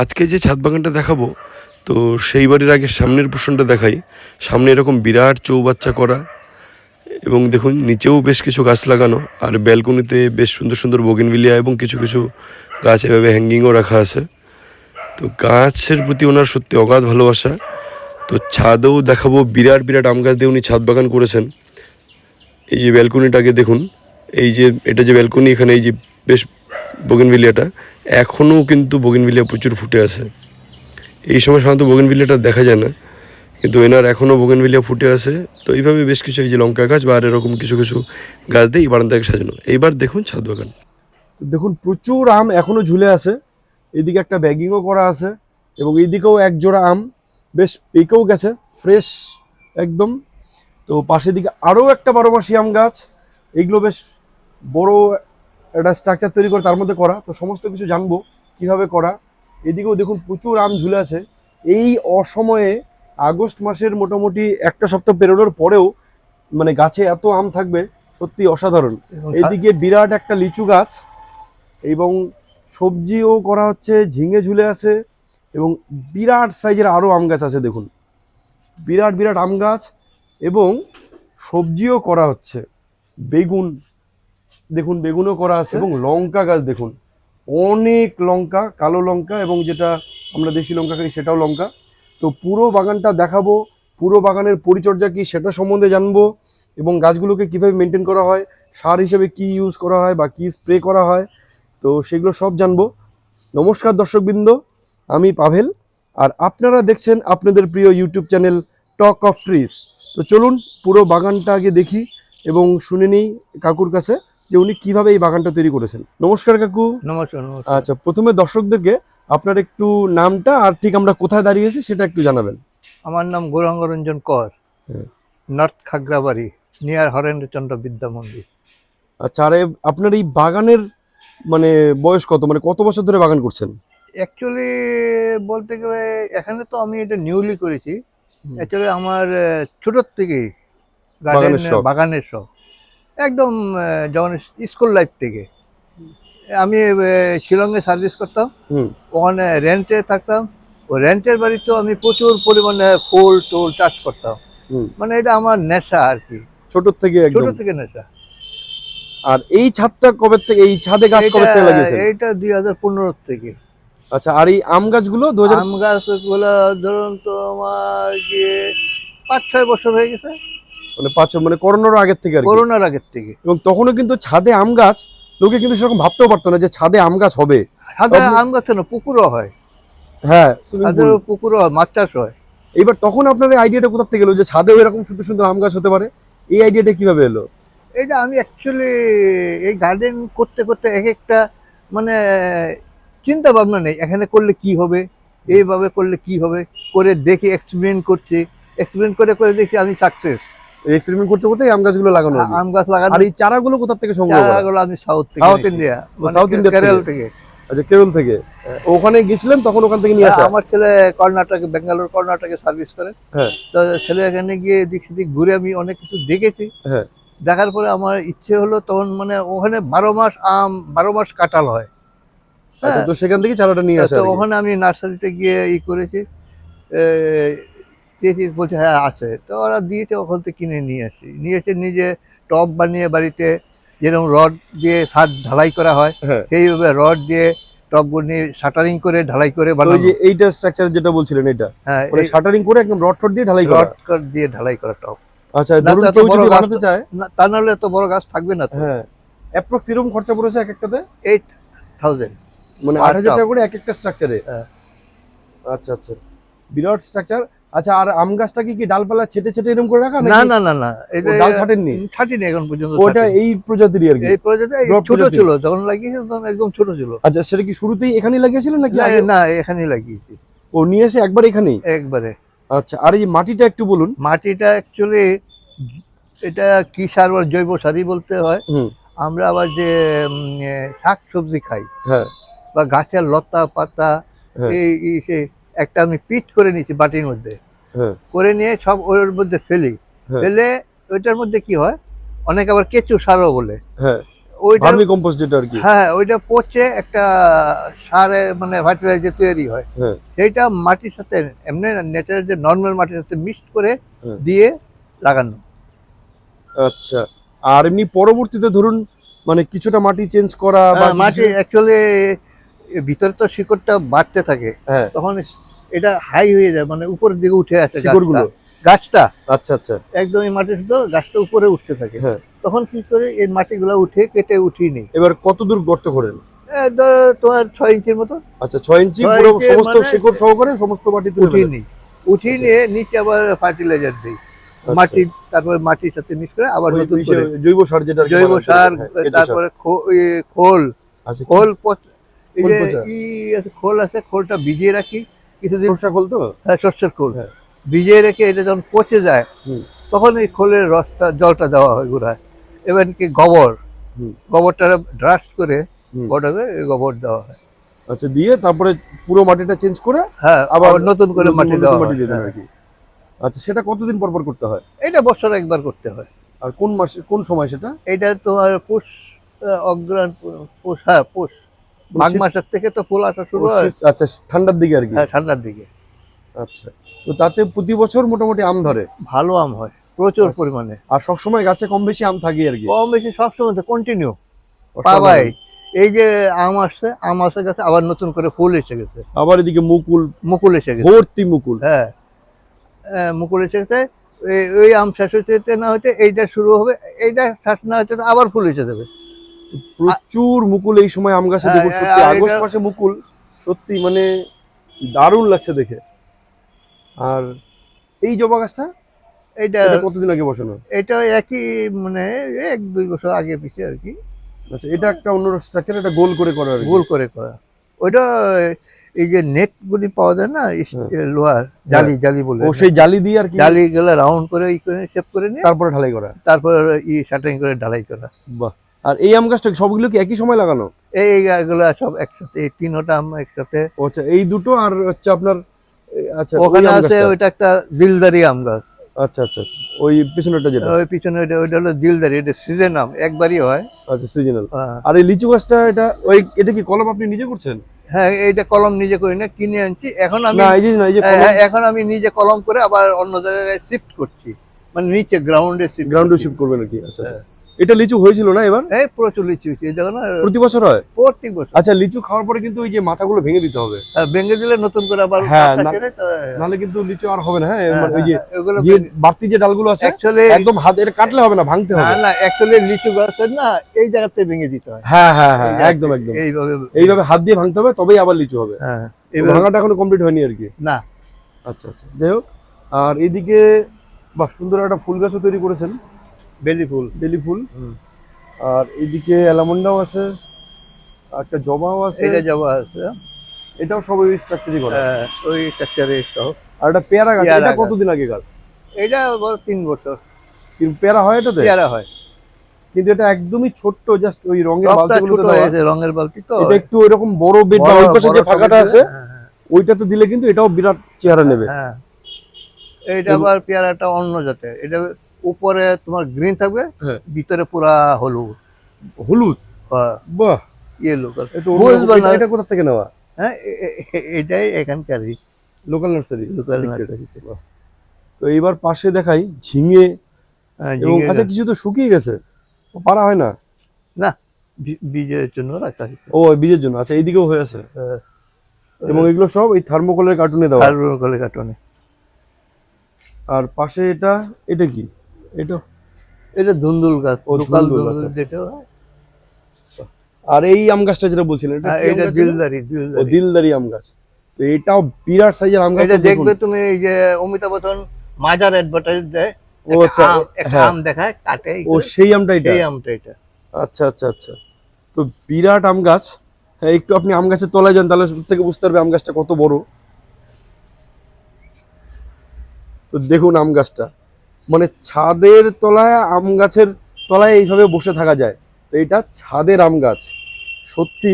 আজকে যে ছাদ বাগানটা দেখাবো, তো সেই বাড়ির আগে সামনের পোর্শনটা দেখাই। সামনে এরকম বিরাট চৌবাচ্চা করা এবং দেখুন, নিচেও বেশ কিছু গাছ লাগানো, আর ব্যালকনিতে বেশ সুন্দর সুন্দর বগিনভিলিয়া এবং কিছু কিছু গাছ এভাবে হ্যাঙ্গিংও রাখা আছে। তো গাছের প্রতি ওনার সত্যি অগাধ ভালোবাসা। তো ছাদেও দেখাবো বিরাট বিরাট আম গাছ দিয়ে উনি ছাদ বাগান করেছেন। এই যে ব্যালকনিটাকে দেখুন, এই যে, এটা যে ব্যালকনি এখানে, এই যে বেশ বগিনভিলিয়াটা এখনও কিন্তু বগিনভিলিয়া প্রচুর ফুটে আছে। এই সময় সাধারণত বগিনভিলিয়াটা দেখা যায় না, কিন্তু এনার এখনও বগিনভিলিয়া ফুটে আছে। তো এইভাবে বেশ কিছু এই যে লঙ্কা গাছ বা আর এরকম কিছু কিছু গাছ দিয়ে এই বারান্দাকে সাজানো। এইবার দেখুন ছাদ বাগান। দেখুন, প্রচুর আম এখনও ঝুলে আছে। এদিকে একটা ব্যাগিংও করা আছে এবং এইদিকেও এক জোড়া আম বেশ পেকেও গেছে ফ্রেশ একদম। তো পাশের দিকে আরও একটা বারো মাসি আম গাছ, এগুলো বেশ বড় একটা স্ট্রাকচার তৈরি করে তার মধ্যে করা। তো সমস্ত কিছু জানব কীভাবে করা। এদিকেও দেখুন প্রচুর আম ঝুলে আছে। এই অসময়ে আগস্ট মাসের মোটামুটি একটা সপ্তাহ পেরোনোর পরেও মানে গাছে এত আম থাকবে সত্যি অসাধারণ। এইদিকে বিরাট একটা লিচু গাছ এবং সবজিও করা হচ্ছে ঝিঙে ঝুলে আছে এবং বিরাট সাইজের আরও আম গাছ আছে দেখুন। বিরাট বিরাট আম গাছ এবং সবজিও করা হচ্ছে। বেগুন দেখুন, বেগুনও করা আছে এবং লঙ্কা গাছ দেখুন। অনেক লঙ্কা, কালো লঙ্কা এবং যেটা আমরা দেশি লঙ্কা খাই সেটাও লঙ্কা। তো পুরো বাগানটা দেখাবো, পুরো বাগানের পরিচর্যা কি সেটা সম্বন্ধে জানব এবং গাছগুলোকে কীভাবে মেনটেন করা হয়, সার হিসেবে কি ইউজ করা হয় বা কি স্প্রে করা হয়, তো সেগুলো সব জানব। নমস্কার দর্শকবৃন্দ, আমি পাভেল আর আপনারা দেখছেন আপনাদের প্রিয় YouTube channel talk of trees তো চলুন পুরো বাগানটা আগে দেখি এবং শুনে নিই কাকুর কাছে। যে উনি কীভাবে এই বাগানটা তৈরি করেছেন। নমস্কার কাকু। নমস্কার নমস্কার। আচ্ছা প্রথমে দর্শকদেরকে আপনার একটু নামটা আর ঠিক আমরা কোথায় দাঁড়িয়েছি সেটা একটু জানাবেন। আমার নাম গৌরাঙ্গ রঞ্জন কর। হ্যাঁ। নর্থ খাগড়াবাড়ি নিয়ার হরেন্দ্রচন্দ্র বিদ্যা মন্দির। আচ্ছা আরে আপনার এই বাগানের মানে বয়স কত? মানে কত বছর ধরে বাগান করছেন? অ্যাকচুয়ালি বলতে গেলে এখানে তো আমি এটা নিউলি করেছি। অ্যাকচুয়ালি আমার ছোটোর থেকেই। বাগানের শখ। একদম যখন স্কুল লাইফ থেকে। আমি শিলংয়ে সার্ভিস করতাম। ওখানে রেন্টে থাকতাম। ও রেন্টের বাড়িতেও আমি প্রচুর পরিমাণে ফুল টুল চাষ করতাম। মানে এটা আমার নেশা আর কি। ছোট থেকে ছোট থেকে নেশা। আর এই ছাদটা কবে থেকে এই ছাদে গাছ কবে থেকে লাগিয়েছেন? হাজার পনেরো থেকে। আচ্ছা আর এই আম গাছগুলো দু হাজার আম গাছগুলো ধরুন তো আমার গিয়ে পাঁচ ছয় বছর হয়ে গেছে। মানে পাঁচ মানে করোনার আগের থেকে আর করোনার আগের থেকে। এবং তখনও কিন্তু ছাদে আম গাছ লোকে কিন্তু সেরকম ভাবতেও পারতো না যে ছাদে আম গাছ হবে। আপনি- আম গাছ না পুকুরও হয়। হ্যাঁ পুকুরও হয় মাছ চাষ হয়। এবার তখন আপনার এই আইডিয়াটা কোথা থেকে এলো যে ছাদেও এরকম সুন্দর সুন্দর আম গাছ হতে পারে? এই আইডিয়াটা কীভাবে এলো? এই যে আমি অ্যাকচুয়ালি এই গার্ডেন করতে করতে এক একটা মানে চিন্তা ভাবনা নেই। এখানে করলে কি হবে? এইভাবে করলে কি হবে? করে দেখি এক্সপেরিমেন্ট করছি। এক্সপেরিমেন্ট করে করে দেখি আমি সাকসেস এক্সপেরিমেন্ট করতে করতে আম গাছগুলো লাগানো আম গাছ লাগানো আর এই চারাগুলো কোথা থেকে সংগ্রহ চারাগুলো আমি সাউথ থেকে south India South India Kerala থেকে? আচ্ছা কেরল থেকে। ওখানে গেছিলেন তখন ওখান থেকে নিয়ে আসা? হ্যাঁ, আমার ছেলে কর্ণাটকে বেঙ্গালোর কর্ণাটকে সার্ভিস করে। হ্যাঁ। তো ছেলে এখানে গিয়ে দিক সেদিক ঘুরে আমি অনেক কিছু দেখেছি। হ্যাঁ। দেখার পরে আমার ইচ্ছে হলো তখন মানে ওখানে বারো মাস আম বারো মাস কাঁঠাল হয়। আচ্ছা, হ্যাঁ। তো সেখান থেকে চারাটা নিয়ে আসা। ওখানে আমি নার্সারিতে গিয়ে ই করেছি। চেয়েছি বলছে হ্যাঁ আছে। তো ওরা দিয়েছে ওখান থেকে কিনে নিয়ে আসি। নিয়ে এসে নিজে টব বানিয়ে বাড়িতে যেরকম রড দিয়ে ছাদ ঢালাই করা হয় হ্যাঁ। সেইভাবে রড দিয়ে টব নিয়ে শাটারিং করে ঢালাই করে তো বানানো যে এইটা স্ট্রাকচার যেটা বলছিলেন এটা? হ্যাঁ শাটারিং করে একদম রড ফট দিয়ে ঢালাই করা? রড কর দিয়ে ঢালাই করা টপ আচ্ছা ধরুন কেউ বড় যদি বানাতে চায়? তা নাহলে এত বড় গাছ থাকবে না তো। হ্যাঁ। অ্যাপ্রক্স এরকম খরচা পড়েছে এক একটাতে? এইট থাউজেন্ড মানে Per আট হাজার top। টাকা করে এক একটা স্ট্রাকচারে হ্যাঁ। আচ্ছা আচ্ছা। বিরাট স্ট্রাকচার আচ্ছা আর আম গাছটা কি কি ডালপালা ছেটে ছেটে এরকম করে রাখা না না না না। এটা ডাল ছাটেননি? ছাটিনি এখন পর্যন্ত ওটা এই প্রজাতিরই আর কি? এই প্রজাতি ছোট ছিল যখন লাগিয়েছে তখন একদম ছোট ছিল। আচ্ছা সেটা কি শুরুতেই এখানেই লাগিয়েছিলেন নাকি না, এখানেই লাগিয়েছি। ও নিয়ে এসে একবার এখানেই? একবারে। আচ্ছা আর এই মাটিটা একটু বলুন। মাটিটা অ্যাকচুয়ালি এটা কি সার বা জৈব সারই বলতে হয়। আমরা আবার যে শাক সবজি খাই হ্যাঁ। বা গাছের লতা পাতা হ্যাঁ। এই একটা আমি পিট করে নিয়েছি বাটির মধ্যে। হ্যাঁ। করে নিয়ে সব ওর মধ্যে ফেলি। হ্যাঁ। ফেলে ওইটার মধ্যে কি হয়? অনেক আবার কেঁচু সারও বলে। হ্যাঁ। ওইটা কম্পোস্ট যেটা আর কি। হ্যাঁ ওইটা পচে একটা সারে মানে ফার্টিলাইজার তৈরি হয়। সেইটা মাটির সাথে এমনি যে নর্মাল মাটির সাথে মিক্সড করে। দিয়ে লাগানো। আচ্ছা। আর এমনি পরবর্তীতে ধরুন মানে কিছুটা মাটি চেঞ্জ করা বা মাটি অ্যাকচুয়ালি ভিতরে তো শিকড়টা বাড়তে থাকে। তখন এটা হাই হয়ে যায় মানে উপরের দিকে উঠে আসে শিকড়গুলো? গাছটা। আচ্ছা আচ্ছা। একদম এই মাটির সাথে গাছটা উপরে উঠতে থাকে। হ্যাঁ। তখন কি করে এই মাটিগুলো উঠে কেটে উঠিয়ে নিই এবার কত দূর গর্ত করেন তোমার ছয় ইঞ্চির মতো। আচ্ছা ছয় ইঞ্চি সমস্ত মানে- শিকড় সহকারে সমস্ত মাটি উঠিয়ে। নিই উঠিয়ে নিয়ে নিচে আবার ফার্টিলাইজার দিই। আচ্ছা। মাটি তারপরে মাটির সাথে মিক্স করে আবার নতুন জৈব সার যেটা জৈব সার। তারপরে খোল। আচ্ছা, খোল খোল খোল আছে খোলটা ভিজিয়ে রাখি। কিছুদিন সরষা খোল তো? হ্যাঁ, শস্যের খোল। হ্যাঁ। ভিজিয়ে রেখে এটা যখন পচে যায়। তখন এই খোলের রসটা জলটা দেওয়া হয় গুড়ায়। এবার কি গোবর গোবরটা ড্রাস করে। গোটাকে এই গোবর দেওয়া হয়। আচ্ছা দিয়ে তারপরে পুরো মাটিটা চেঞ্জ করে হ্যাঁ আবার নতুন করে মাটি দেওয়া মাটি দিয়ে। আর কি। আচ্ছা সেটা কতদিন পর পর করতে হয়? এটা বছর একবার করতে হয়। আর কোন মাসে কোন সময় সেটা? এটা তোমার পুষ পু- পুষ হ্যাঁ পুষ। মাঘ মাসের থেকে তো ফুল আসা শুরু হয়। আচ্ছা ঠান্ডার দিকে আর কি? হ্যাঁ ঠান্ডার দিকে। আচ্ছা তো তাতে প্রতি বছর মোটামুটি আম ধরে? ভালো আম হয় প্রচুর আচ্ছা। পরিমাণে। আর সবসময় গাছে কম বেশি আম থাকে আর কি? কম বেশি সবসময় কন্টিনিউ অসাধারণ। পাবাই এই যে আম আসছে আম আসে গেছে আবার নতুন করে ফুল এসে গেছে। আবার এদিকে মুকুল মুকুল এসে গেছে। ভর্তি মুকুল। হ্যাঁ। মুকুল এসে গেছে। ওই আম শেষ হইতে না হইতে এইটা শুরু হবে এইটা শেষ না হইতে আবার ফুল এসে যাবে। তো প্রচুর মুকুল এই সময় আম গাছে হ্যাঁ, দেখুন হ্যাঁ, সত্যি আগস্ট মাসে মুকুল সত্যি মানে দারুণ লাগছে দেখে। আর এই জবা গাছটা এটা কতদিন আগে বসানো? এটা একই মানে এক দুই বছর আগে পিছিয়ে আর কি। আচ্ছা এটা একটা অন্য স্ট্রাকচার এটা গোল করে করা গোল করে করা। ওইটা এই যে নেট গুলি পাওয়া যায় না হ্যাঁ। লোহার জালি জালি বলে ও সেই জালি দিয়ে আর কি? জালি গুলো রাউন্ড করে ই করে শেপ করে নিয়ে তারপরে ঢালাই করা। তারপর ই শাটারিং করে ঢালাই করা। বাহ। আর এই আম গাছটা সবগুলো কি একই সময় লাগানো? এই এগুলো সব একসাথে এই তিনটা আম একসাথে। আচ্ছা এই দুটো আর হচ্ছে আপনার আচ্ছা ওখানে আছে ওইটা একটা দিলদারি আম গাছ। আচ্ছা আচ্ছা আচ্ছা। ওই পিছনেরটা যেটা। ওই পিছনে ওইটা ওইটা হলো দিলদারি এটা সিজন আম একবারই হয়। আচ্ছা সিজনাল হ্যাঁ। আর এই লিচু গাছটা এটা ওই এটা কি কলম আপনি নিজে করছেন? হ্যাঁ এইটা কলম নিজে করি না কিনে আনছি। এখন আমি না এই যে না এই যে হ্যাঁ, হ্যাঁ, এখন আমি নিজে কলম করে আবার অন্য জায়গায় শিফট করছি। মানে নিচে গ্রাউন্ডে শিফট গ্রাউন্ডে শিফট করবেন নাকি আচ্ছা আচ্ছা। এটা লিচু হয়েছিল না এবার? এই প্রচুর লিচু হয়েছে এই দেখো না প্রতি বছর হয়? প্রত্যেক বছর। আচ্ছা লিচু খাওয়ার পরে কিন্তু ওই যে মাথাগুলো ভেঙে দিতে হবে। হ্যাঁ, ভেঙে দিলে নতুন করে আবার হ্যাঁ, নাহলে কিন্তু লিচু আর হবে না হ্যাঁ হ্যাঁ, ওই যে হ্যাঁ, যে বাড়তি যে ডালগুলো আছে একদম হাত এটা কাটলে হবে না ভাঙতে হবে। না অ্যাকচুয়ালি লিচু গাছের না এই জায়গাতে ভেঙে দিতে হয়। হ্যাঁ হ্যাঁ হ্যাঁ একদম একদম। এইভাবে এইভাবে হাত দিয়ে ভাঙতে হবে তবেই আবার লিচু হবে। হ্যাঁ এইভাবে ভাঙাটা এখনও কমপ্লিট হয়নি আর কি? না। আচ্ছা আচ্ছা যাই হোক। আর এদিকে বাহ সুন্দর একটা ফুল গাছও তৈরি করেছেন। বেলি ফুল। বেলি ফুল। আর এইদিকে অ্যালামন্ডাও আছে একটা জবাও আছে। এটা জবা আছে। এটাও সব ওই স্ট্রাকচারই করা। হ্যাঁ, ওই স্ট্রাকচারে আর একটা পেয়ারা গাছ এটা কতদিন আগে গাছ? এটা তিন বছর। কিন্তু পেয়ারা হয় এটাতে? পেয়ারা হয়। কিন্তু এটা একদমই ছোট্ট জাস্ট ওই রঙের দেওয়া। রঙের বালতি তো। এটা একটু এরকম বড় বেড বা ওই পাশে যে ফাঁকাটা আছে দিলে, হ্যাঁ, হ্যাঁ, ওইটাতে দিলে কিন্তু এটাও বিরাট চেহারা নেবে। হ্যাঁ এইটা আবার পেয়ারাটা অন্য জাতের। এটা উপরে তোমার গ্রিন থাকবে হ্যাঁ। ভিতরে পুরা হলুদ। হলুদ? বাহ। ইয়েলো এটা না। কোথা থেকে নেওয়া? হ্যাঁ এটাই এখানকারই লোকাল নার্সারি লোকাল নার্সারি তো এইবার পাশে দেখাই ঝিঙে। হ্যাঁ, এবং আচ্ছা কিছু তো শুকিয়ে গেছে। পারা হয় না? বি- বীজের জন্য রাখা ও বীজের জন্য। আচ্ছা এইদিকেও হয়ে আছে। হ্যাঁ। এবং এগুলো সব এই থার্মোকলের কার্টুনে দেওয়া। আর কলে কাটনে আর পাশে এটা এটা কি? এটা? এটা ধুন্দুল গাছ লোকাল ধুন্দুল, ধুন্দুল। যেটা। আর এই আম গাছটা যেটা বলছিলেন এটা হ্যাঁ, এটা দিলদারি দিলদারি। দিলদারি আম গাছ। তো এটাও বিরাট সাইজের আম গাছ এটা দেখবে তুমি এই যে অমিতাভ বচ্চন মাজার অ্যাডভার্টাইজ দেয় ও আচ্ছা একটা হ্যাঁ। আম দেখায় কাটে ও সেই আমটা এটা এই আমটা এটা। আচ্ছা আচ্ছা আচ্ছা। তো বিরাট আম গাছ। হ্যাঁ একটু আপনি আম গাছের তলায় যান তাহলে থেকে বুঝতে পারবে আম গাছটা কত বড়। তো দেখুন আম গাছটা। মানে ছাদের তলায় আম গাছের তলায় এইভাবে বসে থাকা যায়। তো এটা ছাদের আম গাছ। সত্যি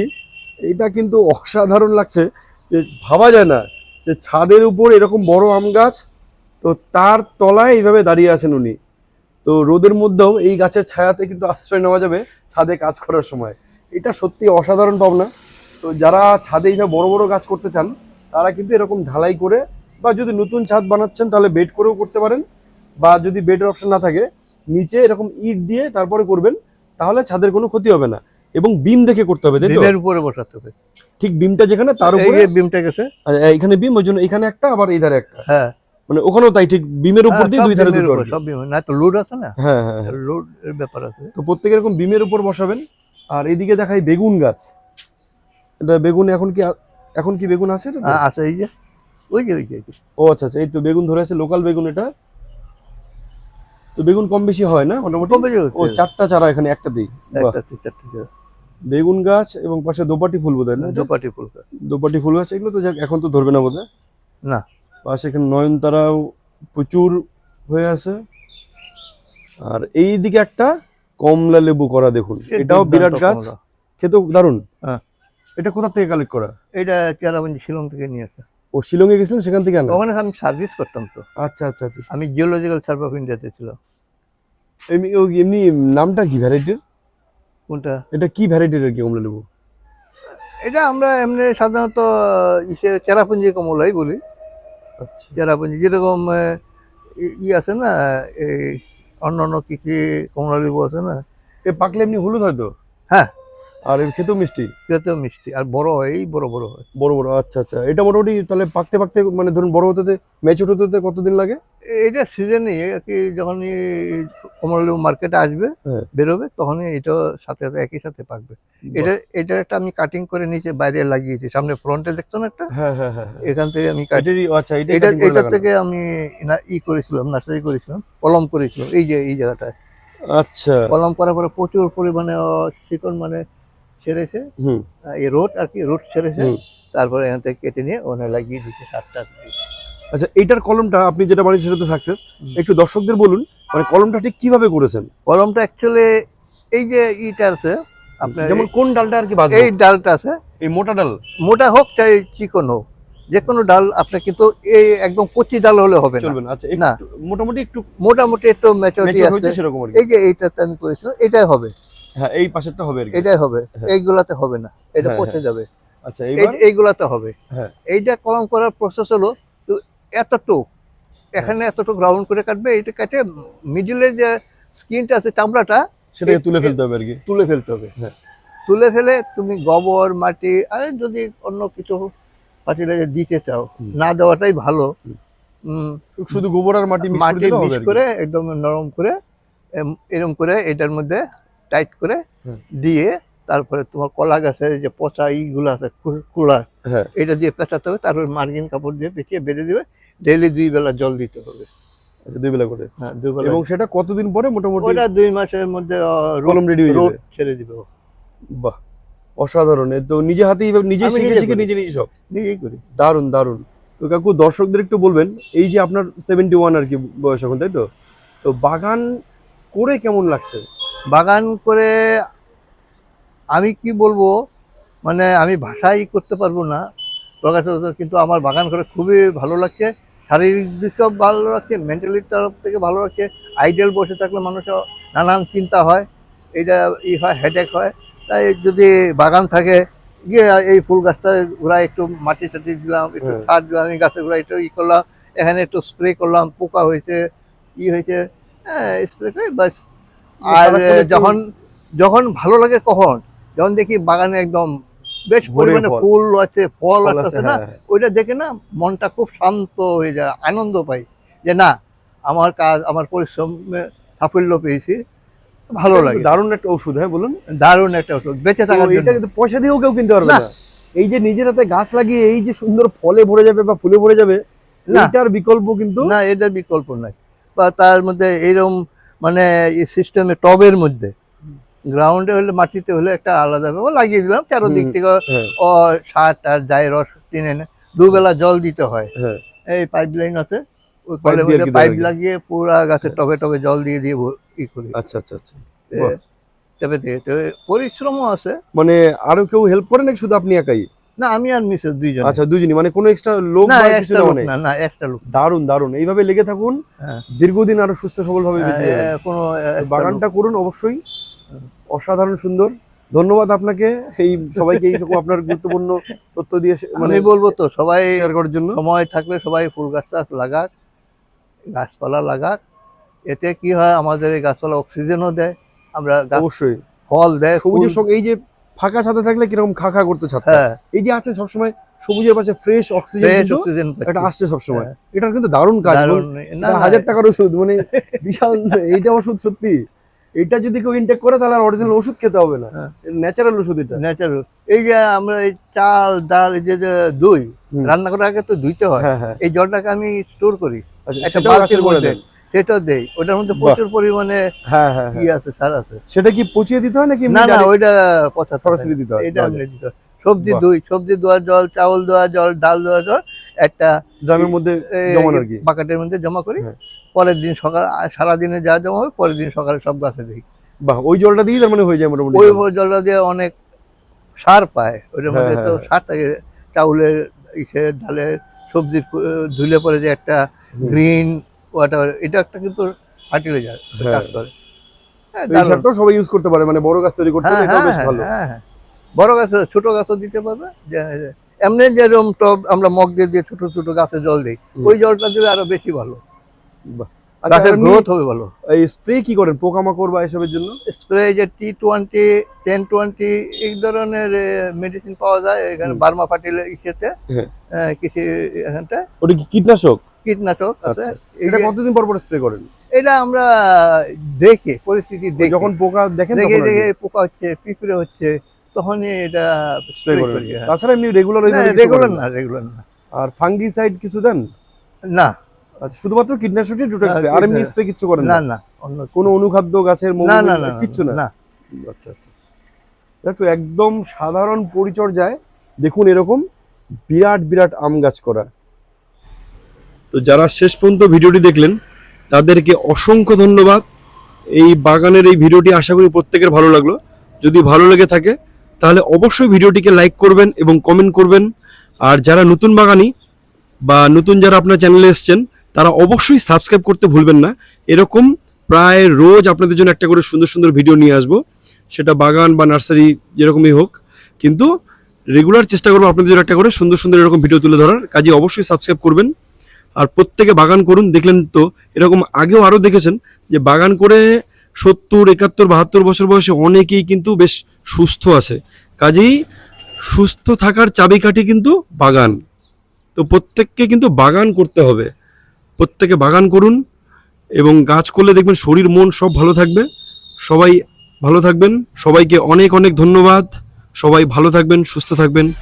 এটা কিন্তু অসাধারণ লাগছে যে ভাবা যায় না যে ছাদের উপর এরকম বড় আম গাছ, তো তার তলায় এইভাবে দাঁড়িয়ে আছেন উনি। তো রোদের মধ্যেও এই গাছের ছায়াতে কিন্তু আশ্রয় নেওয়া যাবে ছাদে কাজ করার সময়। এটা সত্যি অসাধারণ পাবনা তো যারা ছাদে এইসব বড় বড় গাছ করতে চান, তারা কিন্তু এরকম ঢালাই করে বা যদি নতুন ছাদ বানাচ্ছেন, তাহলে বেড করেও করতে পারেন। বা যদি বেডের অপশন না থাকে নিচে এরকম ইট দিয়ে তারপরে করবেন তাহলে ছাদের কোনো ক্ষতি হবে না। এবং বিম দেখে করতে হবে বিমের উপরে বসাতে হবে। ঠিক বিমটা যেখানে তার উপরে? বিমটা গেছে। এখানে বিম ওই জন্য এখানে একটা আবার এই ধারে একটা। হ্যাঁ। মানে ওখানেও তাই ঠিক বিমের উপর হ্যাঁ, দিয়ে দুই ধারে দুটো। সব বিম। না তো লোড আছে না? হ্যাঁ হ্যাঁ হ্যাঁ। লোড এর ব্যাপার আছে। তো প্রত্যেকে এরকম বিমের উপর বসাবেন। আর এদিকে দেখাই বেগুন গাছ। এটা বেগুন এখন কি এখন কি বেগুন আছে? হ্যাঁ, আছে এই যে। ওই যে ওই যে। ও আচ্ছা আচ্ছা এই তো বেগুন ধরে আছে লোকাল বেগুন এটা। তো বেগুন কম বেশি হয় না মোটামুটি? ও চারটা চারা এখানে। একটা চারটে বেগুন গাছ এবং পাশে দোপাটি ফুল বোধ হয় না? দোপাটি ফুলকা দোপাটি ফুল গাছ এগুলো তো যাক এখন তো ধরবে না বোধ না। পাশে এখানে নয়নতারাও প্রচুর হয়ে আছে। আর এই দিকে একটা কমলা লেবু করা দেখুন এটাও বিরাট গাছ। খেতেও দারুণ। হ্যাঁ। এটা কোথা থেকে কালেক্ট করা? এটা চেরাবঞ্জি শিলং থেকে নিয়ে আসা। ও শিলংয়ে গেছিলেন সেখান থেকে আনা ওখানে আমি সার্ভিস করতাম তো। আচ্ছা আচ্ছা আচ্ছা। আমি জিওলজিক্যাল সার্ভে অফ ইন্ডিয়াতে ছিলাম। এমনি ও এমনি নামটা কি ভ্যারাইটির? কোনটা? এটা কি ভ্যারাইটির আর কি কমলা লেবু? এটা আমরা এমনি সাধারণত ইসে চেরাপুঞ্জি কমলাই বলি। আচ্ছা। চেরাপুঞ্জি যেরকম ই- ই আছে না এই অন্য অন্য কি কি কমলা লেবু আছে না? এ পাকলে এমনি হলুদ হয়তো হ্যাঁ। আর খেতেও মিষ্টি? খেতেও মিষ্টি আর বড় হয় এই বড় বড় হয়। বড় বড় আচ্ছা আচ্ছা। এটা মোটামুটি তাহলে পাকতে পাকতে মানে ধরুন বড় হতে ম্যাচুর হতে কতদিন লাগে? এটা সিজনে কি যখন কমলা লেবু মার্কেটে আসবে হ্যাঁ। বেরোবে তখনই এটা সাথে সাথে একই সাথে পাকবে। এটা এটা একটা আমি কাটিং করে নিচে বাইরে লাগিয়েছি সামনে ফ্রন্টে দেখছ না একটা? হ্যাঁ হ্যাঁ। এখান থেকে আমি কাটি এটারই ও আচ্ছা এটা এটা থেকে আমি ই করেছিলাম নার্সারি করেছিলাম কলম করেছিলাম এই যে এই জায়গাটায়। আচ্ছা। কলম করার পরে প্রচুর পরিমাণে শিকড় মানে ছেড়েছে। এই রোড আর কি রোড ছেড়েছে। তারপরে এখান থেকে কেটে নিয়ে ওখানে লাগিয়ে দিচ্ছে সাতটা আচ্ছা এইটার কলমটা আপনি যেটা বানিয়েছেন সেটা তো সাকসেস একটু দর্শকদের বলুন মানে কলমটা ঠিক কীভাবে করেছেন? কলমটা অ্যাকচুয়ালি এই যে ইটা আছে আপনার যেমন কোন ডালটা আর কি বাজবে এই ডালটা আছে। এই মোটা ডাল? মোটা হোক চাই চিকন হোক যে কোনো ডাল আপনার কিন্তু এই একদম কচি ডাল হলে হবে না। চলবে না। আচ্ছা না। মোটামুটি একটু মোটামুটি একটু ম্যাচুরিটি আছে। এই যে এইটাতে আমি করেছিলাম এটাই হবে। হ্যাঁ এই পাশেরটা হবে এটাই হবে। হ্যাঁ। এইগুলাতে হবে না। এটা হ্যাঁ, পচে যাবে। আচ্ছা এইগুলাতে হবে। হ্যাঁ। এইটা কলম করার প্রসেস হলো তো এতটুক। এখানে এতটুক রাউন্ড করে কাটবে এটা কাটে মিডিলের যে স্কিনটা আছে চামড়াটা সেটাকে তুলে ফেলতে হবে আর কি। তুলে ফেলতে হবে। হ্যাঁ। তুলে ফেলে তুমি গোবর মাটি আরে যদি অন্য কিছু ফার্টিলাইজার দিতে চাও না দেওয়াটাই ভালো। শুধু গোবর আর মাটি মাটি মিক্স করে একদম নরম করে এরম করে এটার মধ্যে টাইট করে দিয়ে তারপরে তোমার কলা গাছের যে পচা ইগুলো আছে কুড়া হ্যাঁ। এটা দিয়ে পেঁচাতে হবে তারপর মার্গিন কাপড় দিয়ে পেঁচিয়ে বেঁধে দিবে। ডেইলি দুই বেলা জল দিতে হবে। আচ্ছা দুই বেলা করে? হ্যাঁ দুই বেলা। এবং সেটা কতদিন পরে মোটামুটি? ওটা দুই মাসের মধ্যে কলম রেডি হয়ে যাবে। ছেড়ে দিবে ও। বাহ অসাধারণ। তো নিজে হাতেই নিজে শিখে নিজে শিখে নিজে নিজে সব। নিজেই করি। দারুণ দারুণ। তো কাকু দর্শকদের একটু বলবেন এই যে আপনার সেভেন্টি ওয়ান আর কি বয়স এখন তাই তো? তো বাগান করে কেমন লাগছে? বাগান করে আমি কি বলব মানে আমি ভাষাই করতে পারব না। প্রকাশ কিন্তু আমার বাগান করে খুবই ভালো লাগছে। শারীরিক দিকেও ভালো লাগছে মেন্টালির তরফ থেকে ভালো লাগছে। আইডিয়াল বসে থাকলে মানুষের নানান চিন্তা হয় এটা ই হয় হেডেক হয়। তাই যদি বাগান থাকে গিয়ে এই ফুল গাছটা ঘোরা একটু মাটি টাটি দিলাম একটু হ্যাঁ। সার দিলাম এই গাছের ঘোরা একটু ই করলাম এখানে একটু স্প্রে করলাম পোকা হয়েছে ই হয়েছে হ্যাঁ স্প্রে করে বাস আর যখন যখন ভালো লাগে কখন যখন দেখি বাগানে একদম বেশ পরিমাণে ফুল আছে ফল আছে, না হ্যাঁ, হ্যাঁ। ওইটা দেখে না মনটা খুব শান্ত হয়ে যায় আনন্দ পাই যে না আমার কাজ আমার পরিশ্রমে সাফল্য পেয়েছি ভালো লাগে দারুণ একটা ওষুধ হ্যাঁ বলুন দারুণ একটা ওষুধ বেঁচে থাকার এটা কিন্তু পয়সা দিয়েও কেউ কিনতে পারবে না। এই যে নিজের হাতে গাছ লাগিয়ে এই যে সুন্দর ফলে ভরে যাবে বা ফুলে ভরে যাবে না। এইটার বিকল্প কিন্তু না এটার বিকল্প নাই বা তার মধ্যে এইরকম মানে সিস্টেমে টবের মধ্যে। গ্রাউন্ডে হলে মাটিতে হলে একটা আলাদা ব্যাপার লাগিয়ে দিলাম চারোদিক দিক থেকে হ্যাঁ। ও সার টার যায় রস টেনে এনে দুবেলা জল দিতে হয়। হ্যাঁ। এই পাইপ লাইন আছে ওই কলের মধ্যে পাইপ লাগিয়ে পুরা গাছে টবে টবে জল দিয়ে দিয়ে ই করি। আচ্ছা আচ্ছা আচ্ছা। বাহ। টবে দিয়ে তো পরিশ্রমও আছে। মানে আরও কেউ হেল্প করে নাকি শুধু আপনি একাই? না আমি আর মিসেস দুইজন। আচ্ছা দুজনই মানে কোনো এক্সট্রা লোক না কিছু না না একটা লোক। দারুণ দারুণ এইভাবে লেগে থাকুন হ্যাঁ। দীর্ঘদিন আরও সুস্থ সবল ভাবে বেঁচে কোনো বাগানটা করুন অবশ্যই। অসাধারণ সুন্দর। ধন্যবাদ আপনাকে। এই সবাইকে এই সকল আপনার গুরুত্বপূর্ণ তথ্য দিয়ে মানে আমি বলব তো সবাই শেয়ার করার জন্য। সময় থাকলে সবাই ফুল গাছ টাছ লাগাক গাছপালা লাগাক। এতে কি হয় আমাদের এই গাছপালা অক্সিজেনও দেয় আমরা অবশ্যই। ফল দেয় সবুজের সঙ্গে এই যে ফাঁকা ছাদে থাকলে কীরকম খা খা করতে ছাদটা? হ্যাঁ। এই যে আছেন সবসময় সবুজের পাশে ফ্রেশ অক্সিজেন এটা আসছে সবসময়। এটার কিন্তু দারুণ কাজ এটা হাজার টাকার ওষুধ মানে বিশাল এইটা ওষুধ সত্যি। এটা যদি কেউ ইনটেক করে তাহলে আর অরিজিনাল ওষুধ খেতে হবে না। হ্যাঁ। ন্যাচারাল ওষুধ এটা। ন্যাচারাল এই যে আমরা এই চাল ডাল এই যে দই রান্না করার আগে তো ধুইতে হয়। হ্যাঁ হ্যাঁ। এই জলটাকে আমি স্টোর করি। আচ্ছা একটা বালতির মধ্যে। সেটাও দেই। ওটার মধ্যে প্রচুর পরিমাণে হ্যাঁ হ্যাঁ হ্যাঁ। আছে সার আছে। সেটা কি পচিয়ে দিতে হয় নাকি না না ওইটা পচা সরাসরি দিতে হয় এটা? এমনি দিতে হয়। সবজি। দই সবজি দেওয়া জল চাউল দেওয়া জল ডাল দেওয়া জল একটা ড্রামের মধ্যে এই আর কি। বাকেটের মধ্যে জমা করি। হ্যাঁ। পরের দিন সকাল সারাদিনে যা জমা হবে পরের দিন সকালে সব গাছে দিই। বাহ ওই জলটা দিয়ে তার মানে হয়ে যায় মোটামুটি। ওই জলটা দিয়ে অনেক সার পায়। ওইটার হ্যাঁ, মধ্যে তো হ্যাঁ, সার থাকে। চাউলের ইসে ডালের সবজির প- ধুলে পরে যে একটা। গ্রিন ওয়াটার এটা একটা কিন্তু ফার্টিলাইজার হ্যাঁ। হ্যাঁ, এই সারটাও সবাই ইউজ করতে পারে মানে বড় গাছ তৈরি করতে হ্যাঁ, হ্যাঁ, বেশ ভালো। হ্যাঁ। বড় গাছ ছোট গাছও দিতে পারবে এমনি যেরকম টব আমরা মগ দিয়ে দিয়ে ছোট ছোট গাছে জল দিই ওই জলটা দিলে আরও বেশি ভালো। আচ্ছা গাছের গ্রোথ হবে ভালো। এই স্প্রে কি করেন পোকামাকড় বা এসবের জন্য? স্প্রে যে টি টোয়েন্টি টেন টোয়েন্টি এই ধরনের মেডিসিন পাওয়া যায় এখানে বার্মা ফার্টিলে ইসেতে কৃষি এখানটা ওটা কি কীটনাশক? কীটনাশক আছে। আচ্ছা এটা কতদিন পর পর স্প্রে করেন? এটা আমরা দেখে পরিস্থিতি দেখে। যখন পোকা দেখেন দেখে দেখে পোকা হচ্ছে পিঁপড়ে হচ্ছে তখনই এটা স্প্রে করি হ্যাঁ। তাছাড়া এমনি রেগুলার রেগুলার না রেগুলার না? আর ফাঙ্গিসাইড কিছু দেন? না। আচ্ছা শুধুমাত্র কীটনাশকই হ্যাঁ, স্প্রে আর এমনি স্প্রে কিছু করেন না? না না অন্য কোনো অনুখাদ্য গাছের না না না কিচ্ছু না? না। আচ্ছা আচ্ছা দেখো একদম সাধারণ পরিচর্যায় দেখুন এরকম বিরাট বিরাট আম গাছ করা। তো যারা শেষ পর্যন্ত ভিডিওটি দেখলেন, তাদেরকে অসংখ্য ধন্যবাদ। এই বাগানের এই ভিডিওটি আশা করি প্রত্যেকের ভালো লাগল। যদি ভালো লেগে থাকে, তাহলে অবশ্যই ভিডিওটিকে লাইক করবেন এবং কমেন্ট করবেন। আর যারা নতুন বাগানি বা নতুন যারা আপনার চ্যানেলে এসছেন, তারা অবশ্যই সাবস্ক্রাইব করতে ভুলবেন না। এরকম প্রায় রোজ আপনাদের জন্য একটা করে সুন্দর সুন্দর ভিডিও নিয়ে আসব। সেটা বাগান বা নার্সারি যেরকমই হোক। কিন্তু রেগুলার চেষ্টা করব আপনাদের জন্য একটা করে সুন্দর সুন্দর এরকম ভিডিও তুলে ধরার। কাজে অবশ্যই সাবস্ক্রাইব করবেন। আর প্রত্যেকে বাগান করুন, দেখলেন তো, এরকম আগেও আরও দেখেছেন যে বাগান করে সত্তর, একাত্তর, বাহাত্তর বছর বয়সে অনেকেই কিন্তু বেশ সুস্থ আছে। কাজেই সুস্থ থাকার চাবিকাঠি কিন্তু বাগান। তো প্রত্যেককে কিন্তু বাগান করতে হবে। প্রত্যেকে বাগান করুন এবং গাছ করলে দেখবেন শরীর, মন সব ভালো থাকবে। সবাই ভালো থাকবেন। সবাইকে অনেক অনেক ধন্যবাদ। সবাই ভালো থাকবেন, সুস্থ থাকবেন।